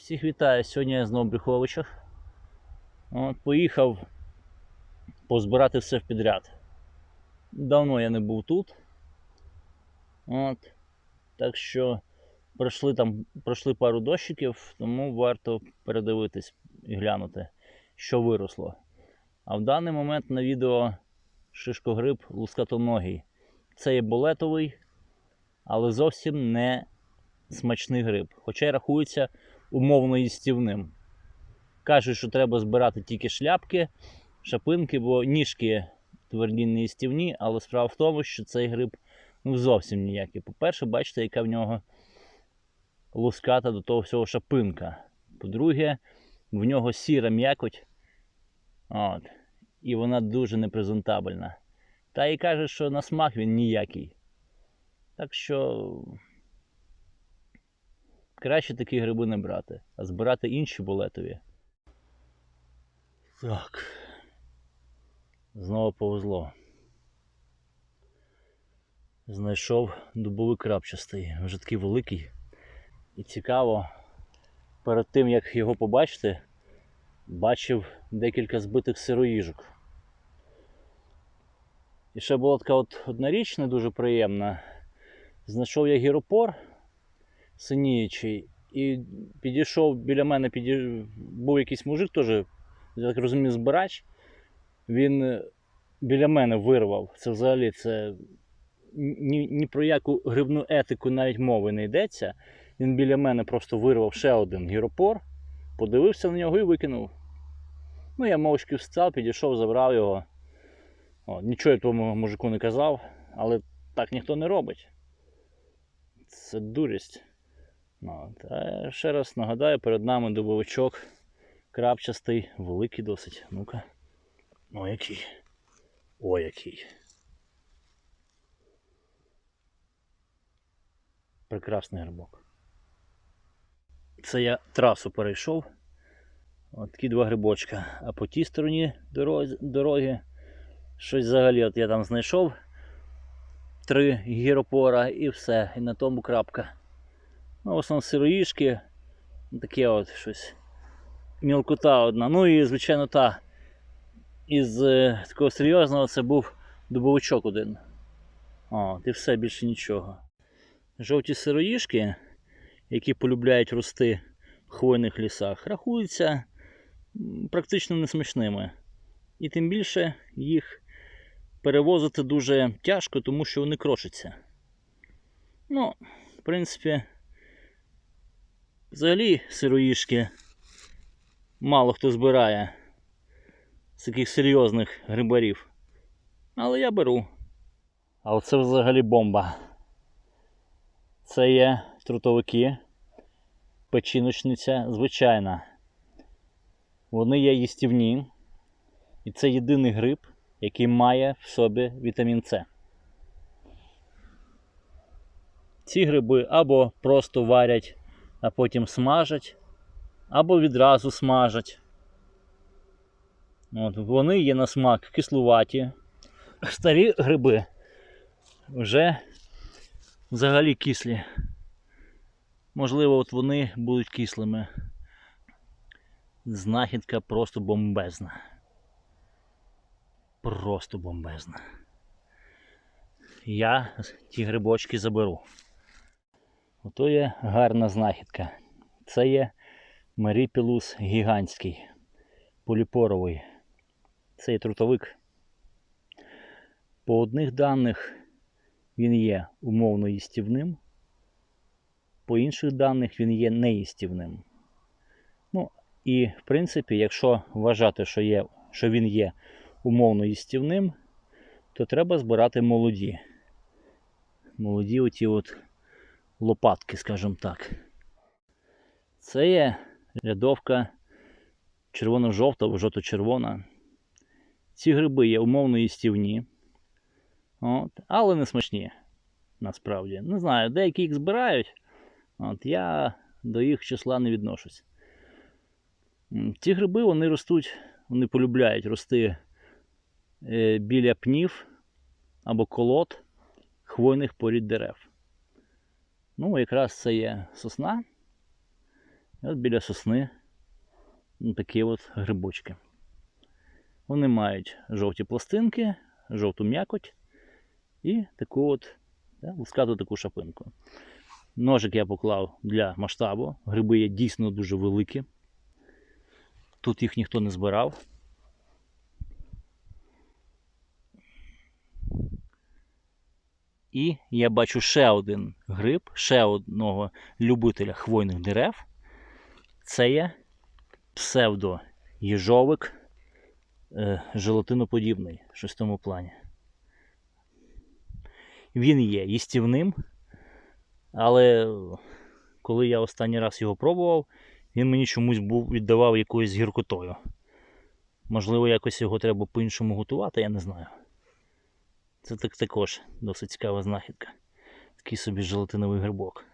Всіх вітаю. Сьогодні я знову в Брюховичах. Поїхав позбирати все в підряд. Давно я не був тут. От. Так що пройшли там пройшли пару дощиків, тому варто передивитись і глянути, що виросло. А в даний момент на відео шишкогриб лускатоногий. Це є болетовий, але зовсім не смачний гриб. Хоча й рахується умовно їстівним. Кажуть, що треба збирати тільки шляпки, шапинки, бо ніжки тверді не їстівні, але справа в тому, що цей гриб ну, зовсім ніякий. По-перше, бачите, яка в нього луската до того всього шапинка. По-друге, в нього сіра м'якоть. От. І вона дуже непрезентабельна. Та і каже, що на смак він ніякий. Так що краще такі гриби не брати, а збирати інші болетові. Так. Знову повезло. Знайшов дубовий крапчастий, вже такий великий. І цікаво, перед тим як його побачити, бачив декілька збитих сироїжок. І ще була така от одна річ не дуже приємна. Знайшов я гіропор синіючий, і підійшов біля мене, піді... був якийсь мужик, теж, я так розумію, збирач. Він е, біля мене вирвав. Це взагалі це ні, ні про яку грибну етику навіть мови не йдеться. Він біля мене просто вирвав ще один гіропор, подивився на нього і викинув. Ну, я мовчки встав, підійшов, забрав його. О, нічого я тому мужику не казав, але так ніхто не робить. Це дурість. Ну, та ще раз нагадаю, перед нами дубовичок крапчастий, великий досить. Ну-ка. О, який. О, який. Прекрасний грибок. Це я трасу перейшов. От такі два грибочка. А по тій стороні дороги щось взагалі от я там знайшов три гіропора і все. І на тому крапка. Ну, в основному сироїшки, таке от щось. Мілкота одна. Ну і, звичайно, та із е, такого серйозного це був дубовичок один. О, і все, більше нічого. Жовті сироїшки, які полюбляють рости в хвойних лісах, рахуються практично несмачними. І тим більше їх перевозити дуже тяжко, тому що вони крошаться. Ну, в принципі, взагалі сироїшки мало хто збирає з таких серйозних грибарів. Але я беру. А оце взагалі бомба. Це є трутовики, печіночниця звичайна. Вони є їстівні. І це єдиний гриб, який має в собі вітамін С. Ці гриби або просто варять, а потім смажать, або відразу смажать. От, вони є на смак кислуваті. Старі гриби вже взагалі кислі. Можливо, от вони будуть кислими. Знахідка просто бомбезна. Просто бомбезна. Я ті грибочки заберу. Ото є гарна знахідка. Це є Меріпілус гігантський, поліпоровий. Цей трутовик. По одних даних він є умовно їстівним, по інших даних він є неїстівним. Ну, і в принципі, якщо вважати, що, є, що він є умовно їстівним, то треба збирати молоді. Молоді оті от лопатки, скажімо так. Це є рядовка червоно-жовта або жовто-червона. Ці гриби є умовно їстівні, от, але не смачні. Насправді. Не знаю, деякі їх збирають. От, я до їх числа не відношусь. Ці гриби вони ростуть, вони полюбляють рости е, біля пнів або колод хвойних порід дерев. Ну, якраз це є сосна. І от біля сосни ну, такі от грибочки. Вони мають жовті пластинки, жовту м'якоть і таку от да, лускату таку шапинку. Ножик я поклав для масштабу. Гриби є дійсно дуже великі. Тут їх ніхто не збирав. І я бачу ще один гриб, ще одного любителя хвойних дерев. Це є псевдо-їжовик е, желатиноподібний, щось в тому плані. Він є їстівним, але коли я останній раз його пробував, він мені чомусь був віддавав якоюсь гіркотою. Можливо, якось його треба по-іншому готувати, я не знаю. Це так також досить цікава знахідка. Такий собі желатиновий грибок.